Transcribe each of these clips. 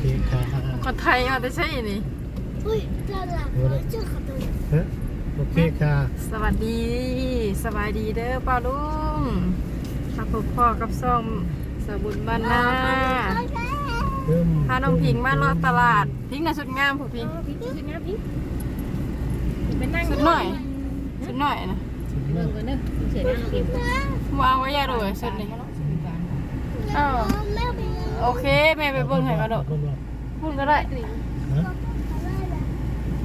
เคค่ะคนไทยมาแต่ใช่นี่ อุ้ยตลาดเราเจอขโมยฮะโอเคค่ะ สวัสดี สบายดีเด้อป้าลุงข้าพบพ่อกับซ่องสบุญบ้านนาเริ่มพาน้องพิงมาเลาะตลาด พิงน่ะสุดงามผู้พิงพี่ขึ้นนะพี่ไปนั่งสุดหน่อยสุดหน่อยนะถึงเบิ่นั่งงก่อนเด้อเสียหน้าเราเองวางไว้อยาโดยสุดนี่อ้าวแม่ไป โอเคแม่ไปเบิ่งให้มาโดดคนบอกพูดก็ได้ฮะ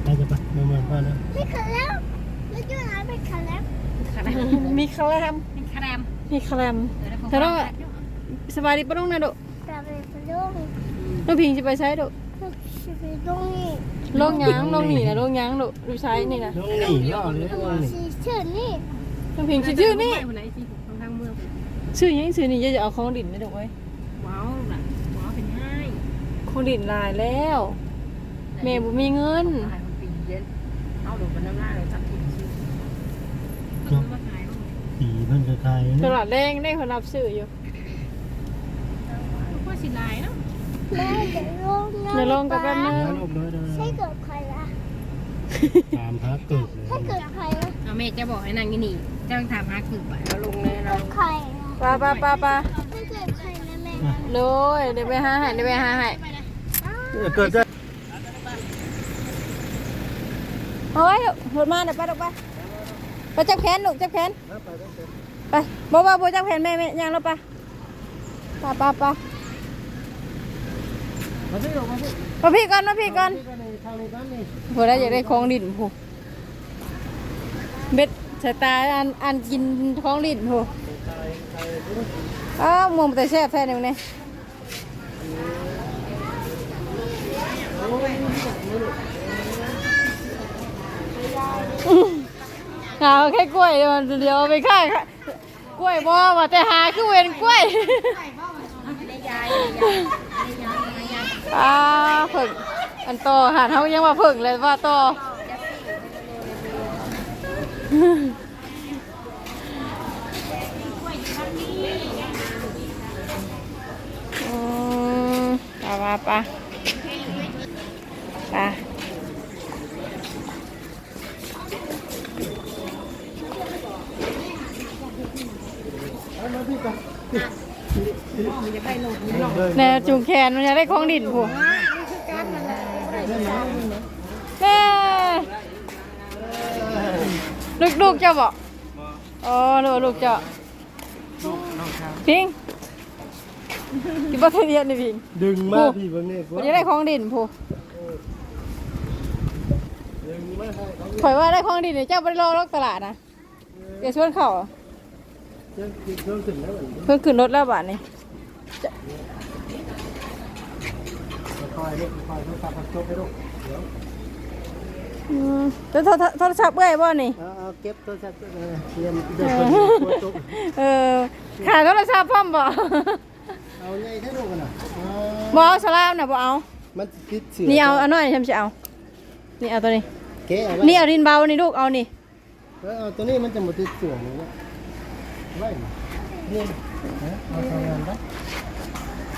ไปจะไปมามาบ้านนะไม่ขันแล้วไม่ช่วยอะไรไม่ขันแล้วขาดมีแคลมเป็นคาแรมมีแคลม เธอต้อง สบายดีป้าลุงนะโดดแต่ไปไปลุงน้องพิงจะไปใช้โดดจะไปลุงนี่ลงยางลงหนีนะลงยางโดดดูใช้นี่นะน้องนี่รอเลยน้องนี่สีเชิญนี่น้องพิงชื่อชื่อนี่คนไหนสิทางเมืองชื่อยังชื่อนี่จะเอาของดินไม่ถูกไว้ย ว้าวน่ะว้าวเป็นง่าย ของดินลายแล้วแม่บ่มีเงินขายมันปีเย็นเอาดอกมันน้ำหน้าเลยจับผิดชื่อเพิ่งมาขายสีเพิ่นจะขายตนะลาดแดงได้คนรับซื้ออยู่ก็สิลายเนาะแม่เดี๋ยวลงนะเดี๋ยวลงกับแป๊บนึงแล้วลบเลยเด้ใช่อเกิดใครละตามพักเกิดเลยถ้าเกิดใครละเอาแม่จะบอกให้นางนี่จ้างถามหาคือไปแล้วลงเลยเราใครละปลาปลาปลาปลาถ้าเกิดใครนะแม่ เลยเดี๋ยวไปหาให้เดี๋ยวไปหาให้ เกิดจะเอาไว้ลูกรถมาเดี๋ยวไปลูกไปไปจับแขนลูกจับแขนไปบ่บ่บ่จับแขนแม่แม่ยังแล้วไปปลาปลาปลามาที่ออกมาที่มาพี่ก่อนมาพี่ก่อนที่กันในทางนี้กันนี่ผู้ใดอยากได้ของดินผู้เบ็ดสายตาอันอันกินของดินผู้อ้าวมองแต่แซ่บแท้เนี่ยเนี่ย เอาแค่กล้วยเดี๋ยวไปค่ายค่กล้วยบ่ว่าแต่หาคือเวนกล้วยอ่าเพิ่งอันโตหาเฮายังว่าเพิ่งเลยว่าโตอืมปไปไปไปแนวจูงแขนมันจะได้ของดินผู้แม่ลูกลูกเจ้าบอกอ๋อลูกลูกเจ้าพิงกินบัตเรียนนี่พิง ดึงมาพี่เบิ่งนี่มันจะได้ของดินผู้ดึงมาให้เขาข่อยว่าได้ของดินเนี่ยเจ้าไปรอรอกตลาดนะเดี๋ยวชวนเขาเครื่องเครื่องถึงแล้วเหมือนเพิ่งขึ้นรถแล้วบาทนี่คอยลูกคอยโทรศัพท์จบไปลูกเดี๋ยวอืมแล้วโทรโทรศัพท์เอ้ยบ่นี่เอาเอาเก็บโทรศัพท์เออเตรียมเดี๋ยวเพิ่นตัวตกเออขายโทรศัพท์พร้อมบ่เอาไงได้ลูกกันน่ะเอาบ่เอาสลามน่ะบ่เอา มันติดเสือนี่เอาเอาหน่อยฉันจะเอา นี่เอาตัวนี้ เก๋เอาไว้นี่เอาดินเบานี่ลูกเอานี่เออเอาตัวนี้มันจะหมดติดเสือนี่นะไว้นี่เออเอาทำงานปะ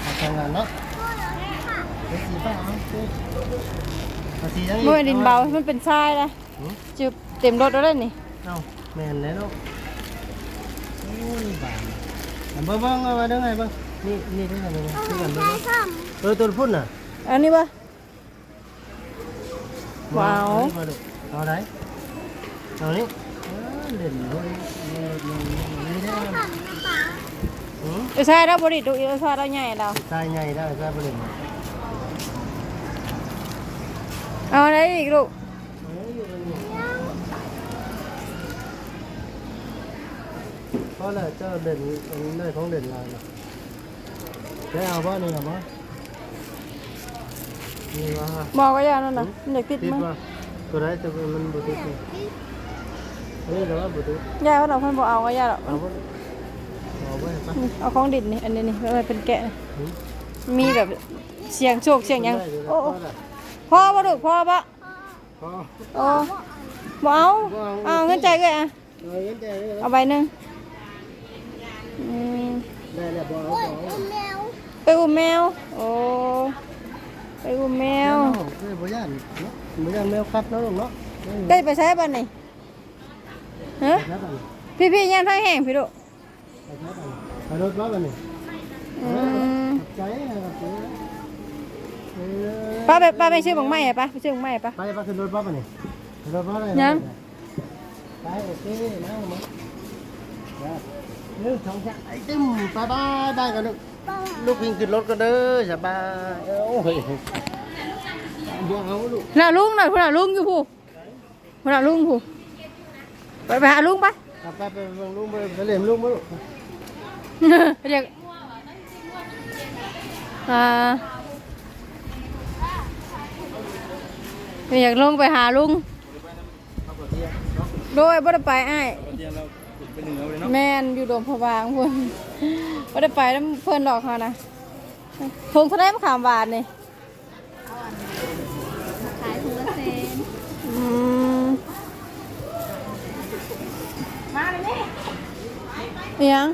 เอาทำงานเนาะเอาสีฟ้าเอาสิเอาสียังอีกมื่อดินเบามันเป็นทรายนะหือจืบเต็มรถแล้วเลยนี่เอาแม่นแล้วลูกโอ้ยบานเอาเบิ่งเบิ่งเอามาเด้อไงเบิ่งนี่นี่ที่กันเลยนะที่กันเบิ่งใช่เออตัวพุ่นน่ะอันนี้ปะ ว้าวเอลูกเอาไหนเอานี่เออเด่นเลยนี่นี่นี่ได้ไหมหือเออใช่แล้วบริดูเออใช่แล้วใหญ่เราใช่ใหญ่ได้ใช่ประเด็นเอาอะไรอีกลูกเพราะอะไรเจ้าเด่นอันนี้ได้ของเด่นลายนะได้เอาบ้านี่เอาบ้านี่ว่าบอกก็ยานั่นนะมันอยากติดติดมั้ยว่าตัวไหนจะมันบุตรนี่นี่เหรอบุตรยาว่าเราเพิ่นบอกเอาก็ยาหรอกเอาบ้าเอาบ้าปะนี่เอาของดินนี่อันนี้นี่มันเป็นแกะนี่มีแบบเสียงโชคเสียงหยังโอ้โอ้พ่อบ่ลูกพ่อบ่พอ โอ้บ่เอาเอาเงินใจายเลยอะเอาเงินใจเลยเอาใบหนึงอืมได้แล้วบอกเอาโอ้ยบอกแมวไปอุ้มแมว โอ้ อุ้มแมแมววเอ้ยบ่ย่านเนาะบ่ย่านแมวกัดเนาะลูกเนาะได้ไปใช้บ้านนี่เฮ้ยแล้วกันพี่พี่ยันท้ายแห้งพี่ดุไปแล้วกันไปรถว่ากันนี่อืมใจครับเออเออป้าไปป้าไปซื้อบังไม้อะป้าไปซื้อบังไม้อะป้า ไปไปขึ้นรถว่ากันนี่ขึ้นรถว่าอะไรยัง ไปโอเคนะมาเรื่องสองชั้นไอ้ตึ้มบายบายบายกันลูก ลูกพิงขึ้นรถกันเด้อสบายโอ้ยบัวเอาลูกน่ะลุงหน่อยพุ่นน่ะลุงอยู่ผู้พุ่นน่ะลุงผู้ไปไปหาลุงไปเอาไปไปเบิ่งลูกไปไปเล่นลูกมาลูกเรียกอ่าอยากลงไปหาลุงโดยบ่ได้ไปอ้ายแม่นอยู่โดมพะบางพุ่น บ่ได้ไปแล้วเพิ่นดอกเขานะทงเท่าไดมะขามหวานนี่ขายถุงละเซนอืมมาเลยนี่อิหยัง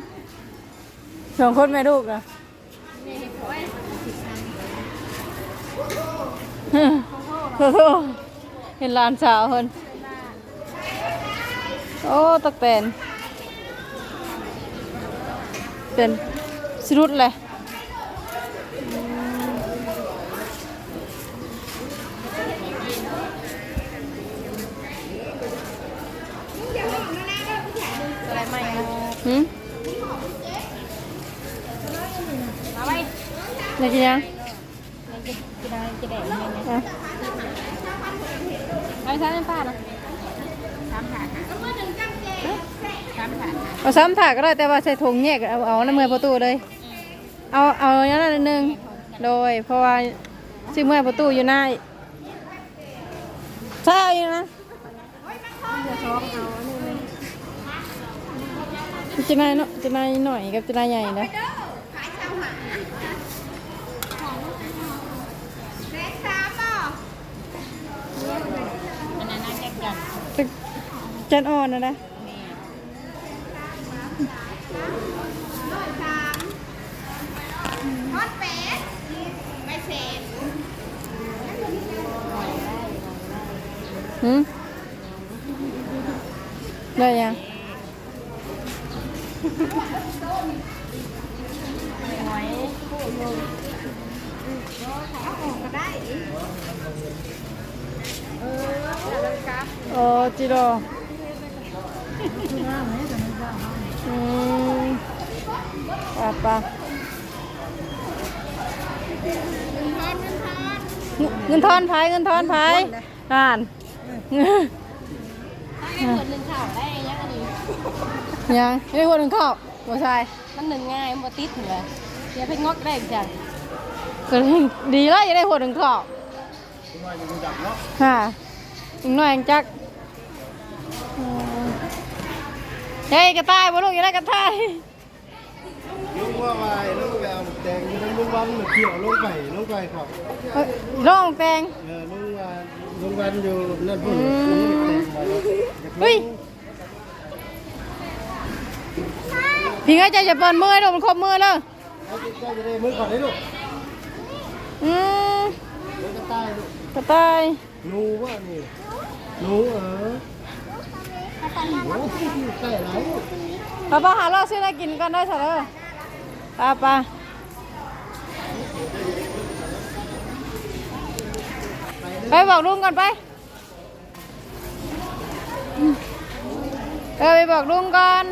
สองคนแม่ลูกอะโอ้โหเห็นหลานสาวเพิ่นโอ้ตักแตน เป็นสรุดเลยหืมอยากกินยังจะได้จะได้อะไปใช้เป็นป้านะสามถาด สามถาดเอาซ้ำถาดก็ได้แต่ว่าใส่ถุงแยกเอาเอาน้ำมือประตูเลย เอาเอาอย่างนั้นอันหนึ่งโดยเพราะว่าชื่อเมื่อประตูอยู่หน้าใช่เอาอยู่นะจะนายเนาะจะนายหน่อยกับจะนายใหญ่นะอันนั้นน่าจะกันเป็นจันอ่อนนะนะ ฮอตเป็ดไม่เสร็จหืมได้ยังหอยผู้ลงเอาออกก็ได้ เออแล้วครับโอ้จิโร่อืมปะปะ เงินทอนเงินทอนเงินทอนไผเงินทอนไผอ่านให้คนหนึ่งข่าวได้ยังอันนี้ยังไม่ได้คนหนึ่งเข้าบ่ใช่มันหนึ่งง่ายมันติดเหรอเดี๋ยวไปงอกได้จังก็ดีแล้วอย่าได้คนหนึ่งเข้าค่ะอีกหน่อยยังจักอืมเฮ้ยกระต่ายบ่ลูกอย่าได้กระต่ายลุงว่าไปลุ งไปเอาแตงลุงวันเขี่ยวลงไปลงไปครับเอ้ยร้องแตงเออลงว่าลุงวันอยู่นั่นพุ่นอืมลุงแตงมาแล้วเฮ้ยพี่ก็จจะเปิดมือให้ดูมันครบมือแล้วเอาจิตใจจะได้มือก่อนได้ลูกอืมกกระต่ายลูกกระต่ายหนูว่านี่หนูเออโอ้ยใกล้หลายลูก ป้าป้าหาเหล้าซื้อได้กินก่อนได้สักเด้อป้าป้า ไปบอกลุงก่อนไป เออไปบอกลุงก่อน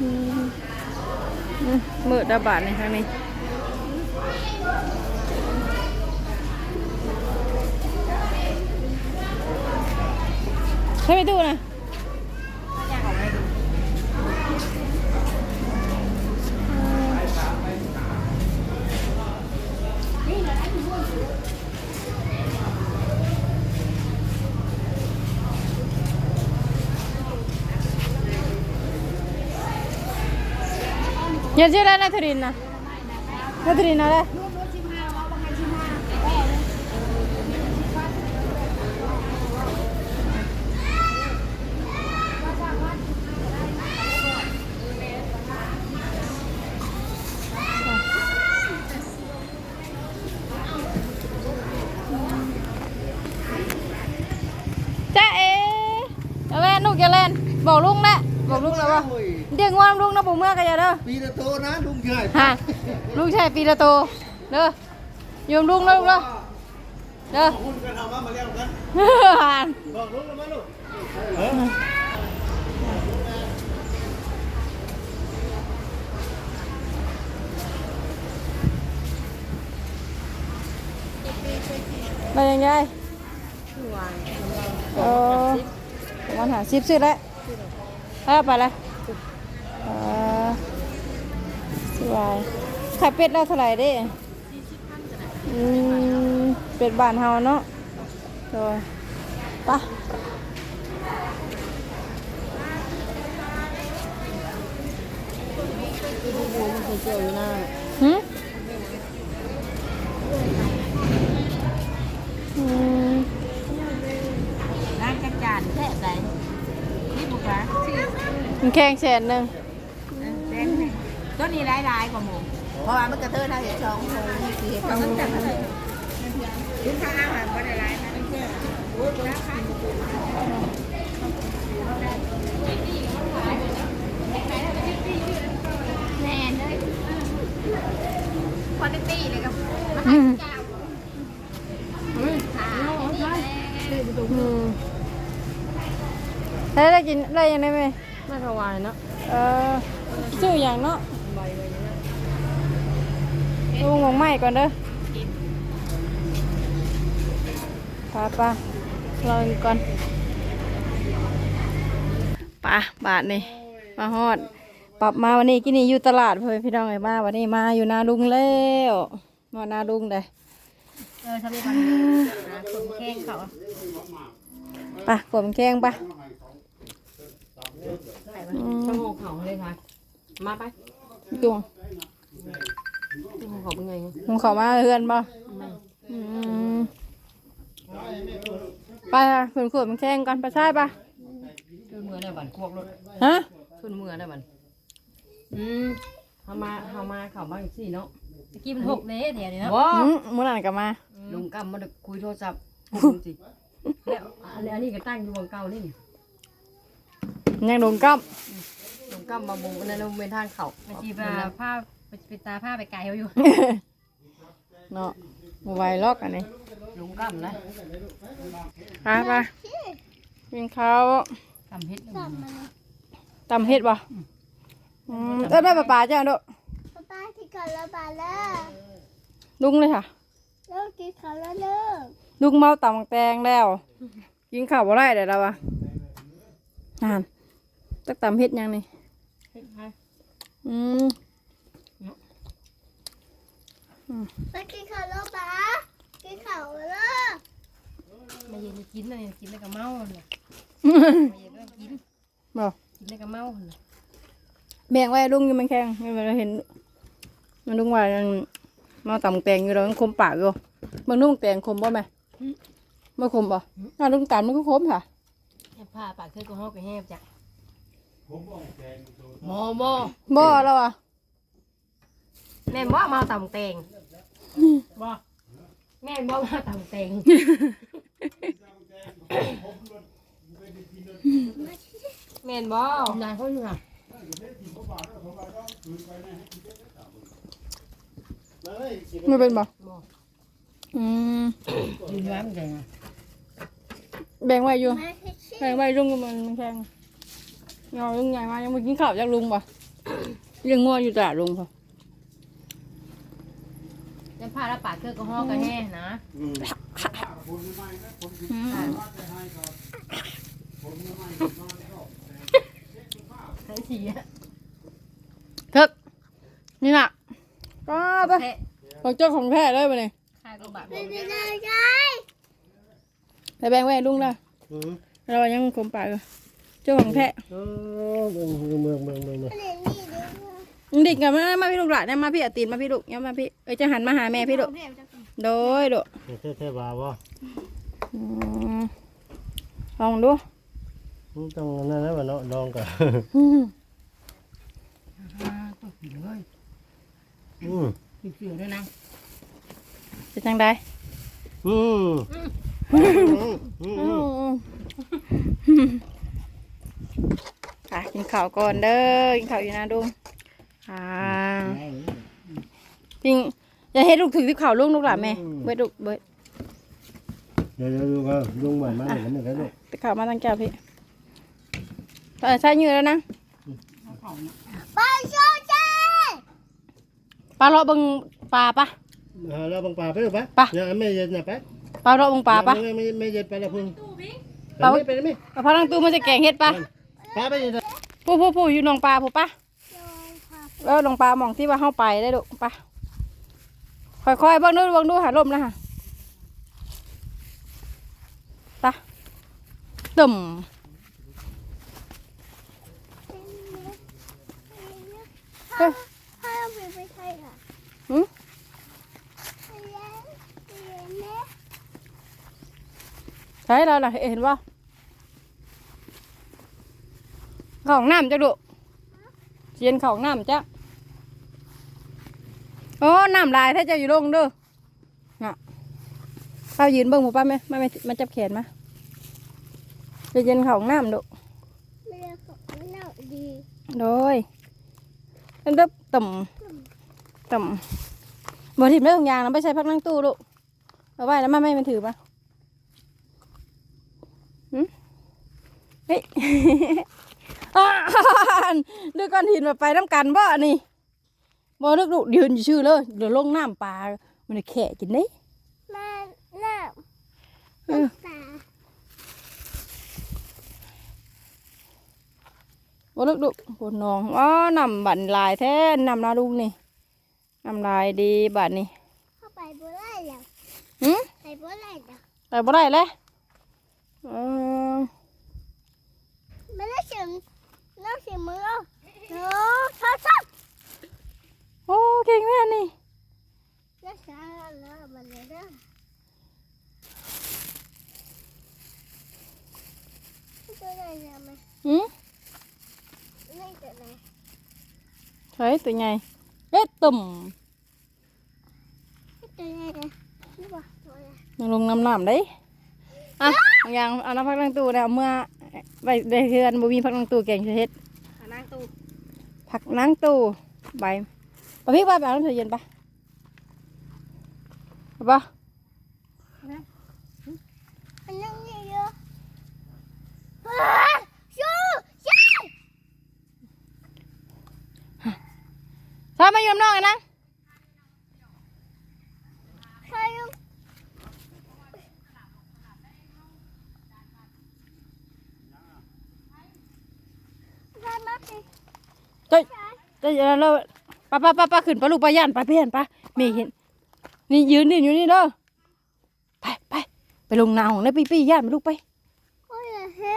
อืมอืมมืดระบาดในครั้งนี้ให้ไปดูนะ ย่าชื่อแล้วนาทรินนะนาทรินอะไรจ้าเอเอาแว่นลูกอเล่นบอกลุงแหละบอกลุงแล้วว่า เดี๋ยวงอนลุงนะผมเมื่อกันอย่าเด้อปีละโตนะลุงใหญ่ฮะลุงชายปีละโตเด้อโยมลุงเด้อลุงเด้อเด้อคุณกันเอามามาเลี้ยงกันบอกลุงแล้วมั้ยลูกเออมายังไงคือวางเออวันหาซิบซื้อแล้วไปเอาไปเลยเออสบายไข่เป็ดแล้วเท่าไหร่เด้อืมเป็ดบ้านเฮาเนาะตัวไปะดูมันเคยเจออยู่หน้าหืมอืมร้านจักจานแท้ใดนี่บุกร้านชื่อมันแข่งแสนหนึ่งแดง นี่ตัวนี้หลายๆกว่าหมูเพราะว่ามันกระเทินเอาเห็ดสองหมูนี่คือเห็ดสองจังเลยถึงทางอาหารก็ได้หลายนะแน่เลยควอลิตี้เลยกับมาให้เจ้าค่ะนี่แหละอืมได้ได้กินได้ยังได้ไหมไม่ถวายเนาะเออชื่ออย่างเนาะ ดูงงใหม่ก่อนเด้อไป้าป้าเราก่อนไป้าบาทนี่มาฮอด ปรับมาวันนี้กินนี่อยู่ตลาดเพื่อนพี่น้องไอ้บ้าวันนี้มาอยู่นาลุงแล้วมานาลุงเลยเออทำเป็นคนแข้งเขาไปกดมันแข้งไปอืช่องมของเขาเลยค่ะมาไปจวงช่อง ของเขาเป็นไงมึงขอมาเฮือนบ่อืมไปค่ะขุนขวดมันแข้งก่อนไปใช่ปะขึ้นมือได้บันควบรถฮะขึ้นมือได้บันอืมเขามาเขามาเขามาอีกสี่เนาะตะกี้มันหกเลยเดี๋ยวนี้เนาะว้าอืมมื่อไหร่กลับมาลุงกำมาดึกคุยโทรศัพท์สิแล้วอันนี้อันนี้ก็ตั้งอยู่บนเก่านี่ยังโดนกั้มลุงกำมาบุกในโรงเรียนทางเขาไปจีบผ้า ไปตาผ้าไปไกลเขาอยู่ เนาะบ่ไหวล็อกอันนี้ลุงกำนะไปไปกินข้าวกำเพชรตำเฮ็ดบ่อืมเออได้ปลาปลาจ้าโดป๊าป้าที่ก่อนแล้วปาเลิกลุงเลยค่ะ เลิกกินข้าวแล้วเลิกลุงเมาตำแตงแล้ว กินข้าวบ่ได้เดี๋ยวเราอะนานตักตำเฮ็ดยังนี่อืม ไปกินข้าวแล้วป้ากินข้าวแล้วเลิกมาเย็นกินเลยกินแล้วก็เมาเลยมาเย็นก็กินบ่กินแล้วก็เมาเลยแบ่งไว้ลุงอยู่มันแข็งไม่เป็นไรเห็น มันลุงว่ามันเมาตำแตงอยู่แล้วมันคมปากอยู่มันนุ่งแตงคมบ่แม่บ่คมบ่อ่าลุงตำมันก็คมค่ะผ้าปากเคยก็ห้องไปแหบจ้ะโมโมบ่แล้วอะแม่นว่ามาต่ำเตง บ่แม่นว่ามาต่ำเตงแม่นบ่นายเขาอยู่ค่ะไม่เป็นบ่อืมอยู่น้ำแดงแบ่งไว้อยู่มาที่ชิแบ่งไว้ลุงมันมันแข็งเงาลุงใหญ่มายังมากินข้าวจากลุงบ่ยังงัวอยู่ตลาดลุงพอ จะผ้าแล้วปากเคยก็ห้องก็แห่นะอืมอืมใช้ฉี่อะเถิกนี่น่ะก็ไปแท้ของเจ้าของแท้เลยไปเลยข้าก็บาดไม่เป็นไรไงแต่แบ่งไว้ให้ลุงละอืมเรายังคมปากอยู่เจ้าของแท้เออเมืองเมืองเมืองเมืองเมืองเดี๋ยวนี่เดี๋ยวมึงดิกกับมามาพี่ลูกหลานเนี่ยมาพี่อาตีนมาพี่ลูกเนี่ยมาพี่เอ้ยจะหันมาหาแม่พี่ลูกโดยลูกเท่เท่บาบ่อืมลองดูมันต้องนั่นนะวะเนาะลองกันอืมตัวผีเลยอืมผีเสือด้วยนะจะจังได้อืมอืมอืมกินข้าวก่อนเด้อกินข้าวอยู่นะดุง อ่าพิงอย่าให้ลูกถือที่ข้าวลุงลูกหลานแม่เบิดลูกเบิดเดี๋ยวดูก็ลุงเหมือนมาเหมือนกันหนึ่งกันลูกติข้าวมาตั้งแก้วพี่เออใช่ยืนแล้วนะไปโชว์เจ้ปลาเลาะเบังปลาปะเราบังปลาไปหรือปะไปยังไม่เย็นนะไปปลาเลาะเบังปลาปะไม่ไม่เย็นไปแล้วพึ่งปลาไปไปไหมปลาพังตู้มันจะแกงเห็ดปะปลาไปยังผู้ผู้ผู้อยู่หนองปลาผู้ปะโยงค่ะ เออหนองปลาหมองที่ว่าเข้าไปได้ลูกปะค่อยๆเบิ่งดูเบิ่งดูหาลมนะฮะตะตุ่มถ้าถ้าเราไปไปใช่ค่ะหืมไปเลี้ยงไปเลี้ยงแม่ใช่แล้วล่ะเห็นว่าของน้ำจ้ะดุ เย็นของน้ำจ้ะโอ้น้ำลายถ้าเจะอยู่ลงเด้อน่ะป้ายืนเบิ่งหมูป้าไหมไม่ไม่มาจับแขนมาจะเย็นของน้ำดุไม่ได้ของเน่าดีโดยเป็นแบบต่ำต่ำบ่ทิมได้ทุกอย่างนะไม่ใช่พักนั่งตู้ลูกเอาไว้แล้วมาไม่มันถือปะหืมเฮ้ย อ่านดูก้อนหินมาไปน้ำกันบ่อันนี่บ่เลือกลูกยืนอยู่ชื่อเลยเดี๋ยวลงน้ำปลามันจะแขะกินได้แม่เน่าเออตาบ่เลือกลูกปวดน้องอ๋อนำบันลายแท้นำนาลุงนี่นำลายดีบัดนี่เข้าไปบ่ได้แล้วหืมไปบ่ได้แล้วแต่บ่ได้เลยเออไม่ได้เสียง น้ำเสียงมือโน้ทับทับโอ้เก่งแม่นี่แล้วช้าแล้วมันเลยเด้อตัวไหนเนี่ยมันหืมไม่ตัวไหนใช่ตัวใหญ่เอ๊ะตุ่มตัวไหนเนี่ยนี่ป่ะตัวไหนยังลงน้ำน้ำได้อะเอายังเอาน้ำพักนั่งตู้แล้วเมื่อ ไปได้เทือนบ่มีพักนั่งตู้แกงสิเฮ็ดนั่งตู้ผักนั่งตู้ใบปะพี่ว่าไปเอาน้ำเฉยเย็นปะเอาปะมันนั่งเยอะๆว้าชูชูถ้ามาอยู่น้ำน้องไงนะ ใครยังใครมาสิ เจ้าเจ้าเราป้าป้าป้าป้าขึ้นปลาลูกปลาย่านปลาเพี้ยนปลาเมย์เห็น นี่ยืนนี่อยู่นี่เด้อไปไปไปลงนาของนายปีปีย่านไปลูกไปโอ้ยเฮ้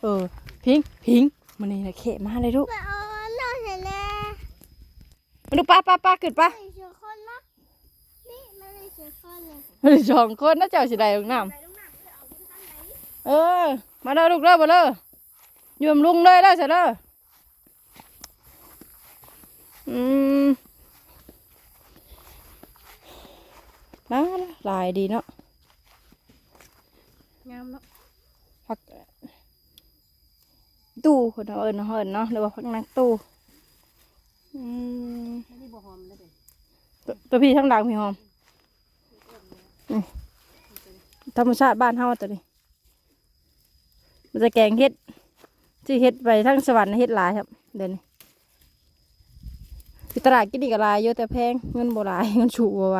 เออพิงพิงมันนี่นะเขะมาเลยลูกไปเอาหน้าเห็นแล้วมาดูป้าป้าป้าขึ้นป้าไม่เจอคนนะนี่ไม่ได้เจอคนเลยเฮ้ยสองคนน่าเจ้าสิได้ลงน้ำเออ มาเด้อลูกเด้อมาเด้อโยมลุงเลยได้อเสร็จเด้ออืมน่าลายดีเนาะงามเนาะพักตู้คนเอาเอิญเอิญเนาะหรือว่าพักนักตู้อืมนี่บ่หอมเลยเด้อตัวตัวพี่ทั้งหลังพี่หอมนี่ธรรมชาติบ้านเฮาตัวนี้มันจะแกงเฮ็ด ที่เฮ็ดไปทั้งสวรรค์เฮ็ดหลายครับ เดี๋ยวนี้ที่ตลาดกินดีกับลายเยอะแต่แพงเงินโบหลายเงินฉูบ่ไหว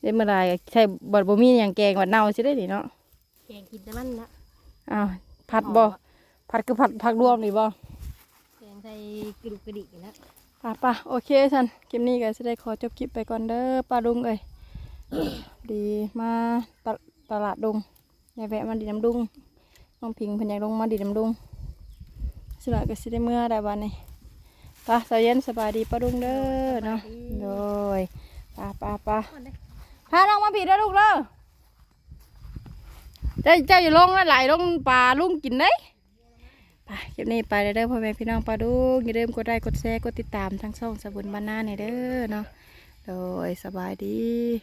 เดี๋ยวเมื่อไรก็ใช่บัดบ่มีอย่างแกงบัดเน่าสิได้ดิเนาะแกงกินแต่มันนะอ้าวผัดบ่ผัดคือผัดผักรวมนี่บ่แกงใส่กระดูกกระดิกนี่นะป่ะป่ะโอเคท่านคลิปนี้ก็จะได้ขอจบคลิปไปก่อนเด้อป้าดุงเอ้ยดีมาตลตลาดดุง ยายแวะมาดีน้ำดุงน้องพิงเพิ่นอยากลงมาดีน้ำดุงสละก็สิได้เมื่อได้วันนี้ไป้าสาวเย็นสบายดีป้าดุงเด้อเนาะโดยป้าป้าป้าพาน้องมาผิดแล้วลูกเด้อเจ้าเจ้าอย่าลงนะไหลลงปลาลุงกินเด้ยไปคลิปนี้ไปเด้อพ่อแม่พี่น้องปลาดูอย่าลืมกดไลค์กดแชร์กดติดตามทั้งช่องสบุนบ้านนาเนี่ยเด้อเนาะโดยสบายดี